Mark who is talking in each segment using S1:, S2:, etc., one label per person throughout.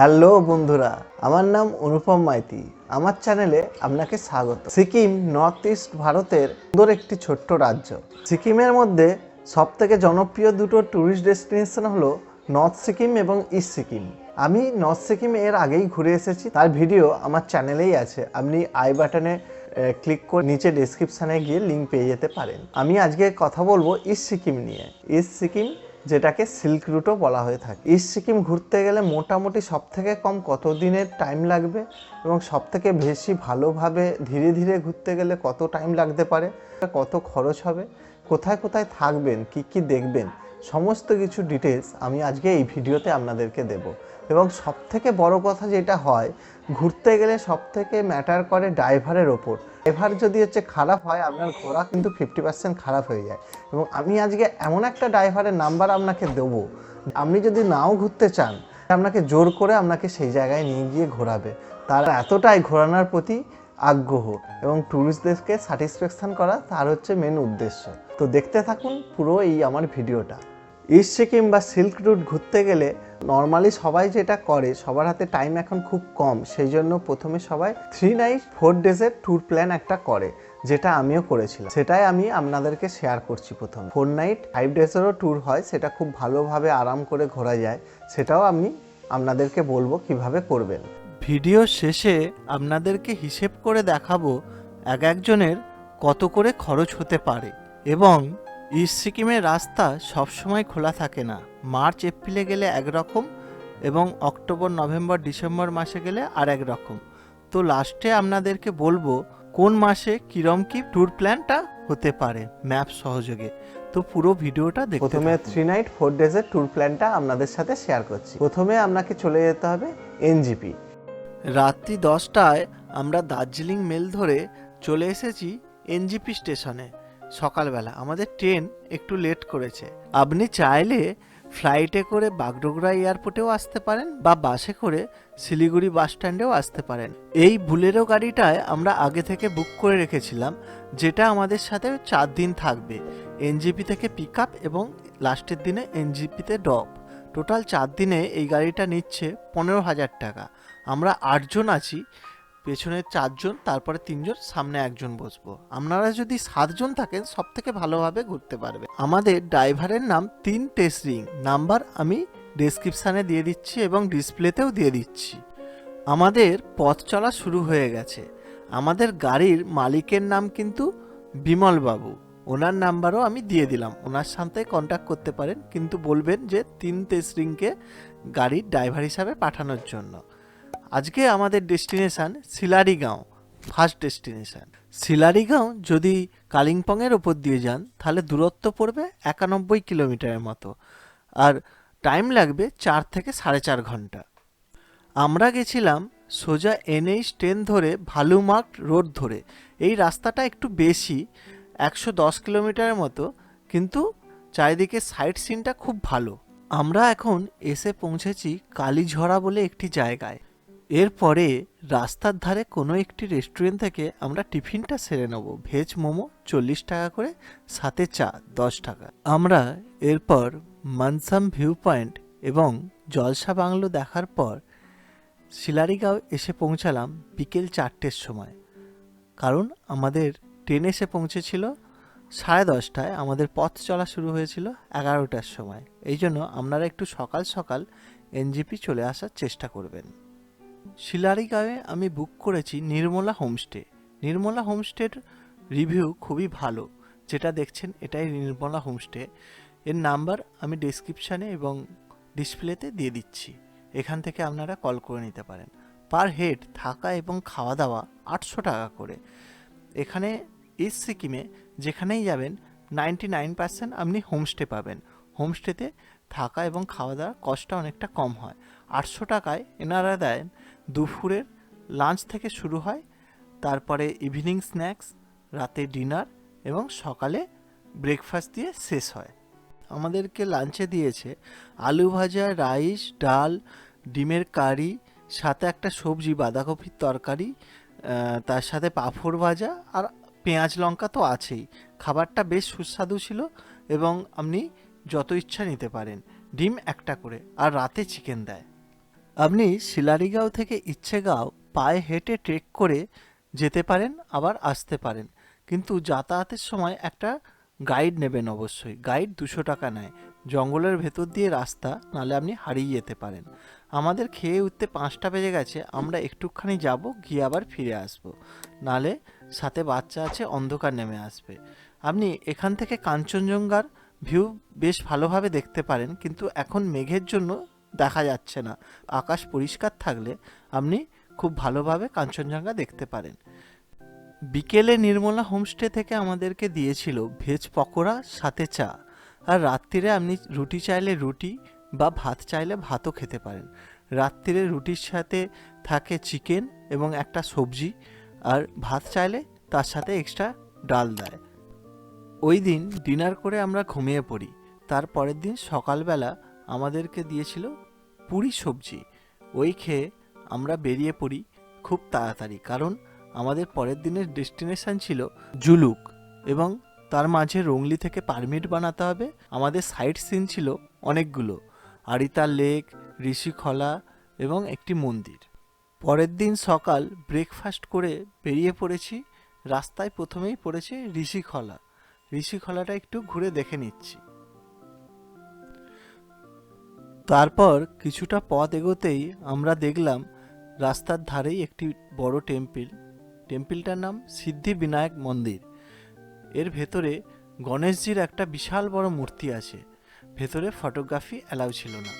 S1: Hello বন্ধুরা, আমার নাম অনুপম মাইতি। আমার চ্যানেলে আপনাকে স্বাগত। সিকিম নর্থ ইস্ট ভারতের সুন্দর একটি ছোট্ট রাজ্য। সিকিমের মধ্যে সব থেকে জনপ্রিয় দুটো ট্যুরিস্ট ডেস্টিনেশন হলো নর্থ সিকিম এবং ইস্ট সিকিম। আমি নর্থ সিকিম এর আগেই ঘুরে এসেছি। তার ভিডিও আমার চ্যানেলেই আছে। আপনি আই বাটনে ক্লিক করে নিচে ডেসক্রিপশানে গিয়ে লিঙ্ক পেয়ে যেতে পারেন। আমি আজকে কথা বলব ইস্ট সিকিম নিয়ে। ইস্ট সিকিম যেটাকে সিল্ক রুটও বলা হয়ে থাকে। ইস্ট সিকিম ঘুরতে গেলে মোটামুটি সব থেকে কম কত দিনের টাইম লাগবে এবং সব থেকে বেশি ভালোভাবে ধীরে ধীরে ঘুরতে গেলে কত টাইম লাগতে পারে, কত খরচ হবে, কোথায় কোথায় থাকবেন, কি কি দেখবেন, সমস্ত কিছু ডিটেলস আমি আজকে এই ভিডিওতে আপনাদেরকে দেব। এবং সব থেকে বড় কথা যেটা হয় ঘুরতে গেলে সব থেকে ম্যাটার করে ড্রাইভারের ওপর। ড্রাইভার যদি হচ্ছে খারাপ হয়, আপনার ঘোরা কিন্তু ফিফটি পার্সেন্ট খারাপ হয়ে যায়। এবং আমি আজকে এমন একটা ড্রাইভারের নাম্বার আপনাকে দেবো। আপনি যদি নাও ঘুরতে চান আপনাকে জোর করে আপনাকে সেই জায়গায় নিয়ে গিয়ে ঘোরাবে। তার এতটাই ঘোরানোর প্রতি আগ্রহ এবং ট্যুরিস্টদেরকে স্যাটিসফ্যাকশন করা তার হচ্ছে মেন উদ্দেশ্য। তো দেখতে থাকুন পুরো এই আমার ভিডিওটা ইস্ট সিকিম বা সিল্ক রুট ঘুরতে গেলে নর্মালি সবাই যেটা করে, সবার হাতে টাইম এখন খুব কম। সেই জন্য প্রথমে সবাই থ্রি নাইট ফোর ডেজের ট্যুর প্ল্যান একটা করে, যেটা আমিও করেছিলাম। সেটাই আমি আপনাদেরকে শেয়ার করছি প্রথম। ফোর নাইট ফাইভ ডেজেরও ট্যুর হয়, সেটা খুব ভালোভাবে আরাম করে ঘোরা যায়। সেটাও আমি আপনাদেরকে বলব কীভাবে করবেন।
S2: ভিডিও শেষে আপনাদেরকে হিসেব করে দেখাবো এক একজনের কত করে খরচ হতে পারে এবং সিকিমের রাস্তা সবসময় খোলা থাকে না। মার্চ এপ্রিলে গেলে একরকম এবং অক্টোবর নভেম্বর ডিসেম্বর মাসে গেলে আর এক রকম তো লাস্টে আপনাদেরকে বলব কোন মাসে কিরম কি ট্যুর প্ল্যানটা হতে পারে ম্যাপ সহযোগে। তো পুরো ভিডিওটা দেখতে
S1: প্রথমে থ্রি নাইট ফোর ডেজের ট্যুর প্ল্যানটা আপনাদের সাথে শেয়ার করছি। প্রথমে আপনাকে চলে যেতে হবে এনজিপি
S2: রাত্রি দশটায় আমরা দার্জিলিং মেল ধরে চলে এসেছি এনজিপি স্টেশনে সকালবেলা। আমাদের ট্রেন একটু লেট করেছে। আপনি চাইলে ফ্লাইটে করে বাগডোগরা এয়ারপোর্টেও আসতে পারেন বা বাসে করে শিলিগুড়ি বাস স্ট্যান্ডেও আসতে পারেন। এই বুলেরো গাড়িটায় আমরা আগে থেকে বুক করে রেখেছিলাম, যেটা আমাদের সাথে চার দিন থাকবে। এনজিপি থেকে পিক আপ এবং লাস্টের দিনে এনজিপিতে ড্রপ। টোটাল চার দিনে এই গাড়িটা নিচ্ছে পনেরো হাজার টাকা। আমরা আটজন আছি পেছনে চারজন, তারপরে তিনজন, সামনে একজন বসবো। আপনারা যদি সাতজন থাকেন সব থেকে ভালোভাবে ঘুরতে পারবে। আমাদের ড্রাইভারের নাম তিন টেসরিং নাম্বার আমি ডেসক্রিপশানে দিয়ে দিচ্ছি এবং ডিসপ্লেতেও দিয়ে দিচ্ছি। আমাদের পথ চলা শুরু হয়ে গেছে। আমাদের গাড়ির মালিকের নাম কিন্তু বিমল বাবু ওনার নাম্বারও আমি দিয়ে দিলাম। ওনার সাথে কন্ট্যাক্ট করতে পারেন, কিন্তু বলবেন যে তিন তেসরিংকে গাড়ির ড্রাইভার হিসাবে পাঠানোর জন্য। আজকে আমাদের destination Sillerygaon first destination Sillerygaon যদি কালিম্পংয়ের ওপর দিয়ে যান, তাহলে দূরত্ব পড়বে একানব্বই কিলোমিটারের মতো। আর টাইম লাগবে চার থেকে সাড়ে চার ঘণ্টা। আমরা গেছিলাম সোজা এনএইচ টেন ধরে ভালুমার্গ রোড ধরে। এই রাস্তাটা একটু বেশি, একশো দশ কিলোমিটারের মতো, কিন্তু চারিদিকে সাইট সিনটা খুব ভালো। আমরা এখন এসে পৌঁছেছি কালীঝরা বলে একটি জায়গায়। এরপরে রাস্তার ধারে কোনো একটি রেস্টুরেন্ট থেকে আমরা টিফিনটা সেরে নেব। ভেজ মোমো চল্লিশ টাকা করে, সাথে চা দশ টাকা। আমরা এরপর মানসাম ভিউ পয়েন্ট এবং জলসা বাংলো দেখার পর শিলারিগাঁও এসে পৌঁছালাম বিকেল চারটের সময়। কারণ আমাদের ট্রেন এসে পৌঁছেছিল সাড়ে দশটায়, আমাদের পথ চলা শুরু হয়েছিল এগারোটার সময়। এই জন্য আপনারা একটু সকাল সকাল এনজিপি চলে আসার চেষ্টা করবেন। শিলারিগাঁওয়ে আমি বুক করেছি নির্মলা হোমস্টে। নির্মলা হোমস্টের রিভিউ খুবই ভালো। যেটা দেখছেন এটাই নির্মলা হোমস্টে। এর নাম্বার আমি ডেসক্রিপশানে এবং ডিসপ্লেতে দিয়ে দিচ্ছি। এখান থেকে আপনারা কল করে নিতে পারেন। পার হেড থাকা এবং খাওয়া দাওয়া আটশো টাকা করে। এখানে ইস্ট সিকিমে যেখানেই যাবেন নাইনটি নাইন পার্সেন্ট আপনি হোমস্টে পাবেন। হোমস্টেতে থাকা এবং খাওয়া দাওয়ার কষ্টটা অনেকটা কম হয়। আটশো টাকায় এনারা দেন দুপুরের লাঞ্চ থেকে শুরু হয়, তারপরে ইভিনিং স্ন্যাক্স রাতে ডিনার এবং সকালে ব্রেকফাস্ট দিয়ে শেষ হয়। আমাদেরকে লাঞ্চে দিয়েছে আলু ভাজা, রাইস, ডাল, ডিমের কারি, সাথে একটা সবজি, বাঁধাকপির তরকারি তার সাথে পাঁপড় ভাজা আর পেঁয়াজ লঙ্কা তো আছেই। খাবারটা বেশ সুস্বাদু ছিল এবং আপনি যত ইচ্ছা নিতে পারেন। ডিম একটা করে আর রাতে চিকেন দেয়। আপনি শিলারিগাঁও থেকে ইচ্ছেগাঁও পায়ে হেঁটে ট্রেক করে যেতে পারেন, আবার আসতে পারেন। কিন্তু যাতায়াতের সময় একটা গাইড নেবেন অবশ্যই। গাইড দুশো টাকা নেয়। জঙ্গলের ভেতর দিয়ে রাস্তা, নালে আপনি হারিয়ে যেতে পারেন। আমাদের খেয়ে উঠতে পাঁচটা বেজে গেছে, আমরা একটুখানি যাব, গিয়ে আবার ফিরে আসব। নালে সাথে বাচ্চা আছে, অন্ধকার নেমে আসবে। আপনি এখান থেকে কাঞ্চনজঙ্ঘার ভিউ বেশ ভালোভাবে দেখতে পারেন, কিন্তু এখন মেঘের জন্য দেখা যাচ্ছে না। আকাশ পরিষ্কার থাকলে আপনি খুব ভালোভাবে কাঞ্চনজঙ্ঘা দেখতে পারেন। বিকেলে নির্মলা হোমস্টে থেকে আমাদেরকে দিয়েছিল ভেজ পকোড়া, সাথে চা। আর রাত্রিরে আপনি রুটি চাইলে রুটি বা ভাত চাইলে ভাতও খেতে পারেন। রাত্রিরে রুটির সাথে থাকে চিকেন এবং একটা সবজি, আর ভাত চাইলে তার সাথে এক্সট্রা ডাল দেয়। ওই দিন ডিনার করে আমরা ঘুমিয়ে পড়ি। তার পরের দিন সকালবেলা আমাদেরকে দিয়েছিল পুরি সবজি। ওই খেয়ে আমরা বেরিয়ে পড়ি খুব তাড়াতাড়ি, কারণ আমাদের পরের দিনের ডেস্টিনেশন ছিল জুলুক এবং তার মাঝে রংলি থেকে পারমিট বানাতে হবে। আমাদের সাইট সিন ছিল অনেকগুলো, আরিতা লেক, ঋষিখলা এবং একটি মন্দির। পরের দিন সকাল ব্রেকফাস্ট করে বেরিয়ে পড়েছি, রাস্তায় প্রথমেই পড়েছে ঋষিখলা। ঋষিখলাটা একটু ঘুরে দেখে নিচ্ছি। তারপর কিছুটা পথ এগোতেই আমরা দেখলাম রাস্তার ধারেই একটি বড় টেম্পল। টেম্পলটার নাম সিদ্ধি বিনায়ক মন্দির। এর ভেতরে গণেশজির একটা বিশাল বড় মূর্তি আছে। ভেতরে ফটোগ্রাফি অ্যালাউ ছিল না।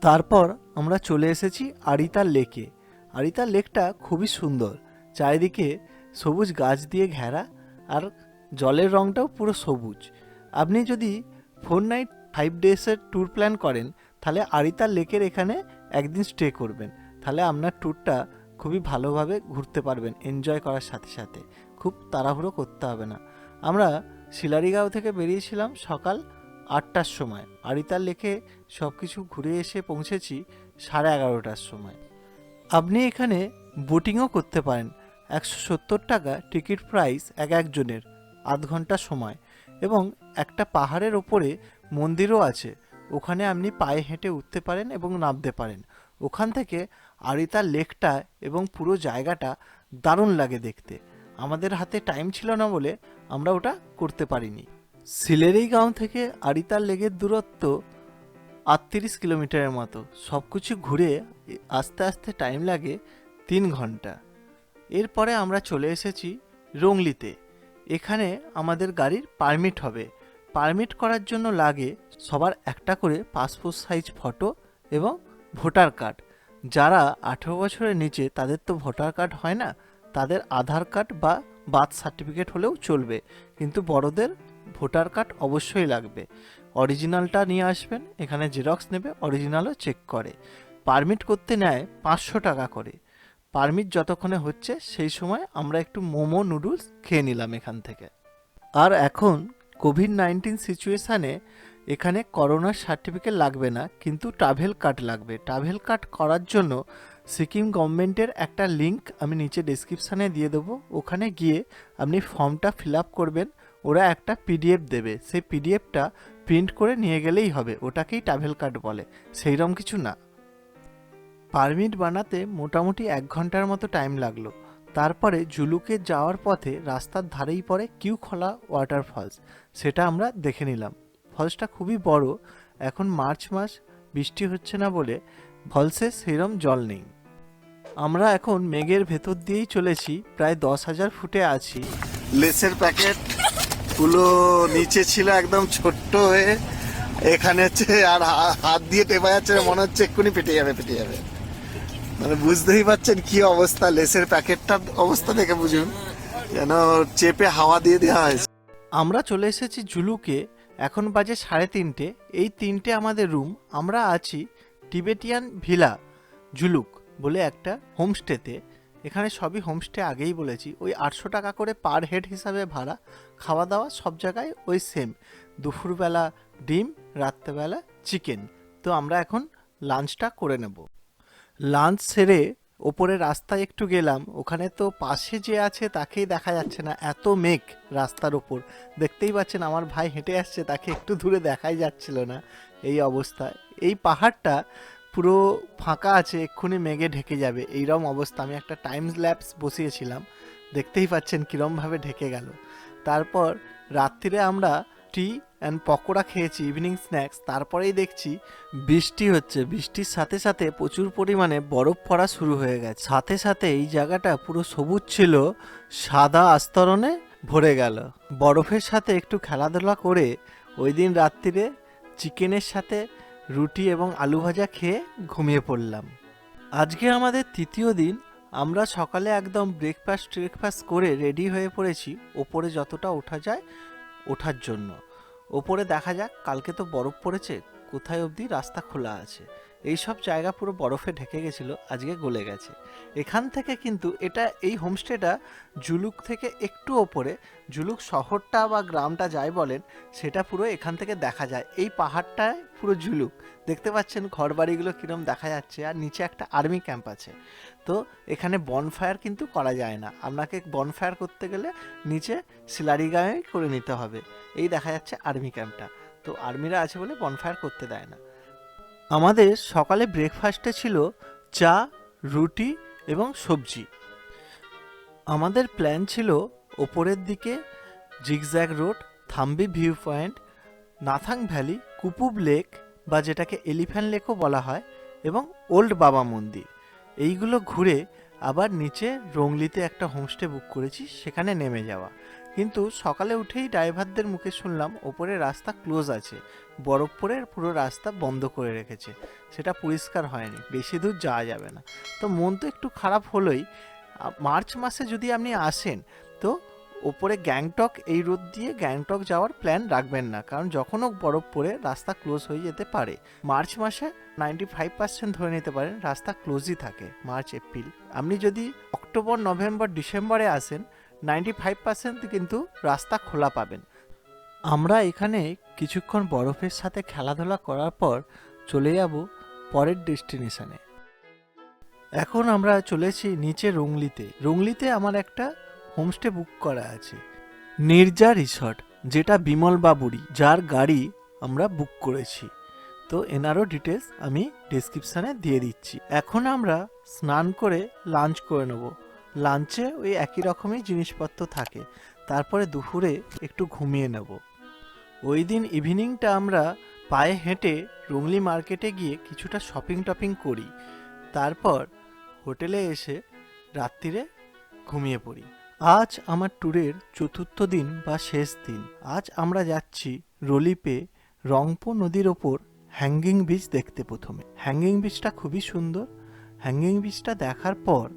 S2: তারপর আমরা চলে এসেছি আরিতার লেকে। আরিতার লেকটা খুবই সুন্দর। চারিদিকে সবুজ গাছ দিয়ে ঘেরা আর জলের রংটাও পুরো সবুজ। আপনি যদি ফোর নাইট ফাইভ ডেজের ট্যুর প্ল্যান করেন, তাহলে আরিতার লেকের এখানে একদিন স্টে করবেন। তাহলে আপনার ট্যুরটা খুবই ভালোভাবে ঘুরতে পারবেন এনজয় করার সাথে সাথে। খুব তাড়াহুড়ো করতে হবে না। আমরা শিলারিগাঁও থেকে বেরিয়েছিলাম সকাল আটটার সময়। আরিতার লেকে সব কিছু ঘুরে এসে পৌঁছেছি সাড়ে এগারোটার সময়। আপনি এখানে বোটিংও করতে পারেন। একশো সত্তর টাকা টিকিট প্রাইস এক একজনের, আধ ঘণ্টা সময়। এবং একটা পাহাড়ের ওপরে মন্দিরও আছে। ওখানে আপনি পায়ে হেঁটে উঠতে পারেন এবং নামতে পারেন। ওখান থেকে আরিতার লেকটা এবং পুরো জায়গাটা দারুণ লাগে দেখতে। আমাদের হাতে টাইম ছিল না বলে আমরা ওটা করতে পারিনি। সিলেরি গাঁও থেকে আরিতার লেকের দূরত্ব আটত্রিশ কিলোমিটারের মতো। সব কিছু ঘুরে আস্তে আস্তে টাইম লাগে তিন ঘণ্টা। এরপরে আমরা চলে এসেছি রংলিতে। এখানে আমাদের গাড়ির পারমিট হবে। পারমিট করার জন্য লাগে সবার একটা করে পাসপোর্ট সাইজ ফটো এবং ভোটার কার্ড যারা আঠেরো বছরের নিচে, তাদের তো ভোটার কার্ড হয় না, তাদের আধার কার্ড বা বার্থ সার্টিফিকেট হলেও চলবে। কিন্তু বড়দের ভোটার কার্ড অবশ্যই লাগবে। অরিজিনালটা নিয়ে আসবেন, এখানে জেরক্স নেবে অরিজিনালও চেক করে। পারমিট করতে নেয় পাঁচশো টাকা করে। পারমিট যতক্ষণে হচ্ছে, সেই সময় আমরা একটু মোমো নুডলস খেয়ে নিলাম এখান থেকে। আর এখন কোভিড নাইন্টিন সিচুয়েশানে এখানে করোনার সার্টিফিকেট লাগবে না, কিন্তু ট্রাভেল কার্ড লাগবে। ট্রাভেল কার্ড করার জন্য সিকিম গভর্নমেন্টের একটা লিংক আমি নিচে ডিসক্রিপশানে দিয়ে দেবো। ওখানে গিয়ে আপনি ফর্মটা ফিল আপ করবেন, ওরা একটা পিডিএফ দেবে। সেই পিডিএফটা প্রিন্ট করে নিয়ে গেলেই হবে, ওটাকেই ট্রাভেল কার্ড বলে। সেইরকম কিছু না। পারমিট বানাতে মোটামুটি এক ঘণ্টার মতো টাইম লাগল। তারপরে জুলুকে যাওয়ার পথে রাস্তার ধারেই পড়ে কিউ খোলা ওয়াটারফলস। সেটা আমরা দেখে নিলাম। ফলসটা খুবই বড়। এখন মার্চ মাস, বৃষ্টি হচ্ছে না বলে ফলসে সেরম জল নেই। আমরা এখন মেঘের ভেতর দিয়েই চলেছি। প্রায় দশ হাজার ফুটে আছি।
S1: লেসের প্যাকেটগুলো নিচে ছিল একদম ছোট্ট হয়ে। এখানে হচ্ছে আর হাত দিয়ে টেপা যাচ্ছে মনে হচ্ছে এক্ষুনি পেটে যাবে পেটে যাবে। মানে বুঝতেই পারছেন কি অবস্থা। লেসের প্যাকেটটার অবস্থা দেখে বুঝুন। যেন চেপে হাওয়া দিয়ে দেওয়া হয়েছে।
S2: আমরা চলে এসেছি জুলুকে। এখন বাজে সাড়ে তিনটে। এই তিনটে আমাদের রুম আমরা আছি টিবেটিয়ান ভিলা, জুলুক বলে একটা হোমস্টেতে। এখানে সবই হোমস্টে আগেই বলেছি। ওই আটশো টাকা করে পার হেড হিসাবে ভাড়া। খাওয়া দাওয়া সব জায়গায় ওই সেম দুপুরবেলা ডিম, রাত্রেবেলা চিকেন তো আমরা এখন লাঞ্চটা করে নেব। লাঞ্চ সেরে ওপরে রাস্তায় একটু গেলাম, ওখানে তো পাশে যে আছে তাকেই দেখা যাচ্ছে না, এত মেঘ রাস্তার ওপর। দেখতেই পাচ্ছেন আমার ভাই হেঁটে আসছে, তাকে একটু দূরে দেখাই যাচ্ছিল না এই অবস্থা এই পাহাড়টা পুরো ফাঁকা আছে, এক্ষুনি মেঘে ঢেকে যাবে এইরকম অবস্থা। আমি একটা টাইমস ল্যাপস বসিয়েছিলাম, দেখতেই পাচ্ছেন কীরমভাবে ঢেকে গেল। তারপর রাত্রিরে আমরা টি অ্যান্ড পকোড়া খেয়েছি ইভিনিং স্ন্যাক্স তারপরেই দেখছি বৃষ্টি হচ্ছে। বৃষ্টির সাথে সাথে প্রচুর পরিমাণে বরফ পড়া শুরু হয়ে গেছে। সাথে সাথে এই জায়গাটা পুরো সবুজ ছিল, সাদা আস্তরণে ভরে গেল। বরফের সাথে একটু খেলাধুলা করে ওই দিন রাত্রিরে চিকেনের সাথে রুটি এবং আলু ভাজা খেয়ে ঘুমিয়ে পড়লাম। আজকে আমাদের তৃতীয় দিন। আমরা সকালে একদম ব্রেকফাস্ট ট্রেকফাস্ট করে রেডি হয়ে পড়েছি। ওপরে যতটা ওঠা যায়, ওঠার জন্য। ওপরে দেখা যাক কালকে তো বরফ পড়েছে কোথায় অবধি রাস্তা খোলা আছে? এই সব জায়গা পুরো বরফে ঢেকে গেছিল, আজকে গলে গেছে। এখান থেকে কিন্তু এটা, এই হোমস্টেটা জুলুক থেকে একটু ওপরে, জুলুক শহরটা বা গ্রামটা যাই বলেন, সেটা পুরো এখান থেকে দেখা যায়। এই পাহাড়টায় পুরো জুলুক। দেখতে পাচ্ছেন ঘর বাড়িগুলো কীরকম দেখা যাচ্ছে, আর নিচে একটা আর্মি ক্যাম্প আছে। তো এখানে বনফায়ার কিন্তু করা যায় না। আপনাকে বনফায়ার করতে গেলে নিচে সিলারি গায়ে করে নিতে হবে। এই দেখা যাচ্ছে আর্মি ক্যাম্পটা। তো আর্মিরা আছে বলে বনফায়ার করতে দেয় না। আমাদের সকালে ব্রেকফাস্টে ছিল চা, রুটি এবং সবজি। আমাদের প্ল্যান ছিল ওপরের দিকে zigzag road Thambi view point Nathang valley Kupup lake বা যেটাকে এলিফ্যান্ট লেকও বলা হয় এবং ওল্ড বাবা মন্দির এইগুলো ঘুরে আবার নিচে রংলিতে একটা হোমস্টে বুক করেছি, সেখানে নেমে যাওয়া। কিন্তু সকালে উঠেই ড্রাইভারদের মুখে শুনলাম ওপরে রাস্তা ক্লোজ আছে। বরফ পরে পুরো রাস্তা বন্ধ করে রেখেছে। সেটা পরিষ্কার হয়নি। বেশি দূর যাওয়া যাবে না। তো মন তো একটু খারাপ হলোই। মার্চ মাসে যদি আপনি আসেন, তো ওপরে গ্যাংটক, এই রোদ দিয়ে গ্যাংটক যাওয়ার প্ল্যান রাখবেন না। কারণ যখনও বরফ পড়ে রাস্তা ক্লোজ হয়ে যেতে পারে। মার্চ মাসে নাইনটি ফাইভ পার্সেন্ট ধরে নিতে পারেন, রাস্তা ক্লোজই থাকে মার্চ, এপ্রিল। আপনি যদি অক্টোবর, নভেম্বর, ডিসেম্বরে আসেন নাইনটি ফাইভ পার্সেন্ট কিন্তু রাস্তা খোলা পাবেন। আমরা এখানে কিছুক্ষণ বরফের সাথে খেলাধুলা করার পর চলে যাব পরের ডেস্টিনেশনে। এখন আমরা চলেছি নিচে রংলিতে। রংলিতে আমার একটা হোমস্টে বুক করা আছে। নির্জা রিসর্ট, যেটা বিমল বাবুরি যার গাড়ি আমরা বুক করেছি। তো এনারও ডিটেলস আমি ডিসক্রিপশানে দিয়ে দিচ্ছি। এখন আমরা স্নান করে লাঞ্চ করে নেব। লাঞ্চে ওই একই রকমই জিনিসপত্র থাকে। তারপরে দুপুরে একটু ঘুমিয়ে নেব। ওই দিন ইভিনিংটা আমরা পায়ে হেঁটে রুংলি মার্কেটে গিয়ে কিছুটা শপিং টপিং করি। তারপর হোটেলে এসে রাত্রিরে ঘুমিয়ে পড়ি। আজ আমার ট্যুরের চতুর্থ দিন বা শেষ দিন। আজ আমরা যাচ্ছি রলিপে রংপো নদীর ওপর হ্যাঙ্গিং বিচ দেখতে প্রথমে। হ্যাঙ্গিং বিচটা খুবই সুন্দর। হ্যাঙ্গিং বিচটা দেখার পর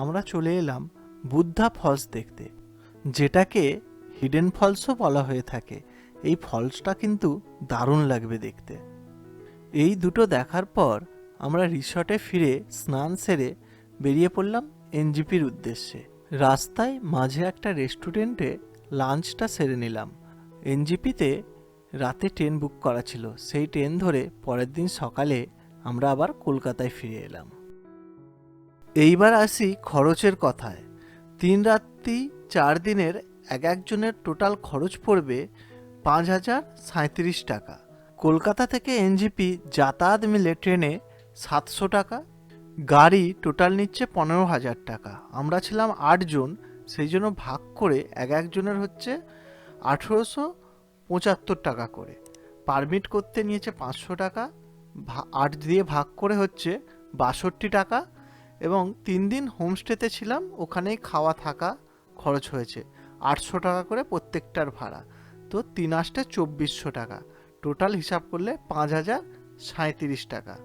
S2: আমরা চলে এলাম বুদ্ধা ফলস দেখতে, যেটাকে হিডেন ফলসও বলা হয়ে থাকে। এই ফলসটা কিন্তু দারুণ লাগবে দেখতে। এই দুটো দেখার পর আমরা রিসর্টে ফিরে স্নান সেরে বেরিয়ে পড়লাম এনজিপির উদ্দেশ্যে। রাস্তায় মাঝে একটা রেস্টুরেন্টে লাঞ্চটা সেরে নিলাম। এনজিপিতে রাতে ট্রেন বুক করা ছিল। সেই ট্রেন ধরে পরের দিন সকালে আমরা আবার কলকাতায় ফিরে এলাম। এইবার আসি খরচের কথায়। তিন রাত্রি, চার দিনের এক একজনের টোটাল খরচ পড়বে পাঁচ হাজার সাঁত্রিশ টাকা। কলকাতা থেকে এনজিপি যাতায়াত মিলে ট্রেনে সাতশো টাকা, গাড়ি টোটাল নিচ্ছে পনেরো হাজার টাকা। আমরা ছিলাম আটজন সেই জন্য ভাগ করে এক একজনের হচ্ছে আঠেরোশো পঁচাত্তর টাকা করে। পারমিট করতে নিয়েছে পাঁচশো টাকা আট দিয়ে ভাগ করে হচ্ছে বাষট্টি টাকা এবং তিন দিন হোমস্টেতে ছিলাম, ওখানেই খাওয়া থাকা খরচ হয়েছে। আটশো টাকা করে প্রত্যেকটার ভাড়া। তো তিন আষ্টে চব্বিশশো টাকা। টোটাল হিসাব করলে পাঁচ হাজার সাঁত্রিশ টাকা।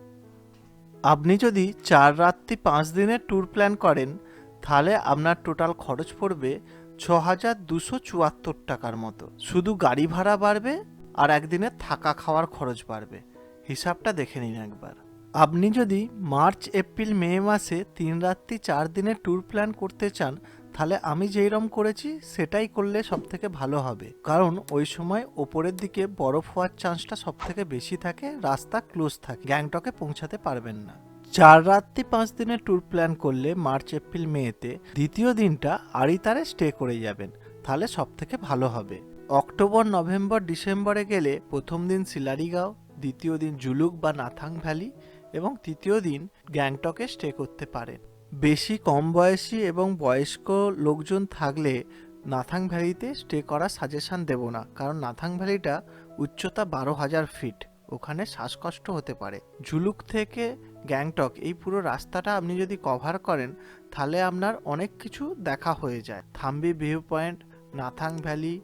S2: আপনি যদি চার রাত্রি পাঁচ দিনের ট্যুর প্ল্যান করেন, তাহলে আপনার টোটাল খরচ পড়বে ছ হাজার দুশো চুয়াত্তর টাকার মতো। শুধু গাড়ি ভাড়া বাড়বে আর একদিনে থাকা খাওয়ার খরচ বাড়বে। হিসাবটা দেখে নিন একবার। আপনি যদি মার্চ, এপ্রিল, মে মাসে তিন রাত্রি চার দিনের ট্যুর প্ল্যান করতে চান, তাহলে আমি যেইরকম করেছি, সেটাই করলে সব থেকে ভালো হবে। কারণ ওই সময় ওপরের দিকে বরফ হওয়ার চান্সটা সব থেকে বেশি থাকে, রাস্তা ক্লোজ থাকে, গ্যাংটকে পৌঁছাতে পারবেন না। চার রাত্রি পাঁচ দিনের ট্যুর প্ল্যান করলে মার্চ, এপ্রিল মেতে দ্বিতীয় দিনটা আড়িতারে স্টে করে যাবেন, তাহলে সব থেকে ভালো হবে। অক্টোবর, নভেম্বর, ডিসেম্বরে গেলে প্রথম দিন সিলারিগাঁও দ্বিতীয় দিন জুলুক বা নাথাং ভ্যালি এবং তৃতীয় দিন গ্যাংটকে স্টে করতে পারেন। বেশি কম বয়সী এবং বয়স্ক লোকজন থাকলে নাথাং ভ্যালিতে স্টে করার সাজেশন দেব না, কারণ নাথাং ভ্যালিটা উচ্চতা বারো হাজার ফিট, ওখানে শ্বাসকষ্ট হতে পারে। ঝুলুক থেকে গ্যাংটক, এই পুরো রাস্তাটা আপনি যদি কভার করেন, তাহলে আপনার অনেক কিছু দেখা হয়ে যায়। Thambi view point, Nathang valley,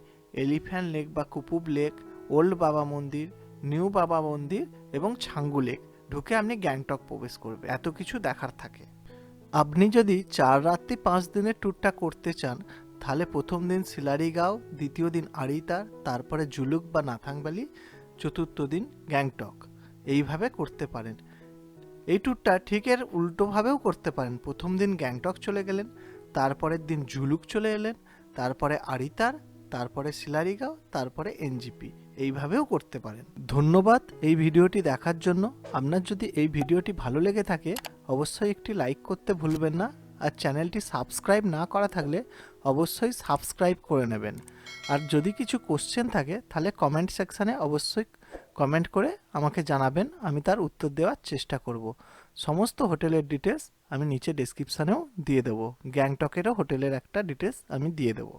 S2: elephant lake বা কুপুব লেক, ওল্ড বাবা মন্দির, নিউ বাবা মন্দির এবং ছাঙ্গু লেক। ঢুকে আপনি গ্যাংটক প্রবেশ করবে এত কিছু দেখার থাকে। আপনি যদি চার রাত্রি পাঁচ দিনের ট্যুরটা করতে চান, তাহলে প্রথম দিন সিলারিগাঁও, দ্বিতীয় দিন আড়িতার তারপরে জুলুক বা নাথাং ভ্যালি চতুর্থ দিন গ্যাংটক। এইভাবে করতে পারেন। এই ট্যুরটা ঠিক এর উল্টোভাবেও করতে পারেন। প্রথম দিন গ্যাংটক চলে গেলেন, তারপরের দিন জুলুক চলে এলেন, তারপরে আড়িতার তারপরে সিলারিগাঁও, তারপরে এনজিপি। এইভাবেও করতে পারেন। ধন্যবাদ এই ভিডিওটি দেখার জন্য। আপনার যদি এই ভিডিওটি ভালো লেগে থাকে, অবশ্যই একটি লাইক করতে ভুলবেন না আর চ্যানেলটি সাবস্ক্রাইব না করা থাকলে অবশ্যই সাবস্ক্রাইব করে নেবেন। আর যদি কিছু কোশ্চেন থাকে, তাহলে কমেন্ট সেকশানে অবশ্যই কমেন্ট করে আমাকে জানাবেন, আমি তার উত্তর দেওয়ার চেষ্টা করব। সমস্ত হোটেলের ডিটেলস আমি নিচে ডেসক্রিপশানেও দিয়ে দেবো। গ্যাংটকেরও হোটেলের একটা ডিটেলস আমি দিয়ে দেবো।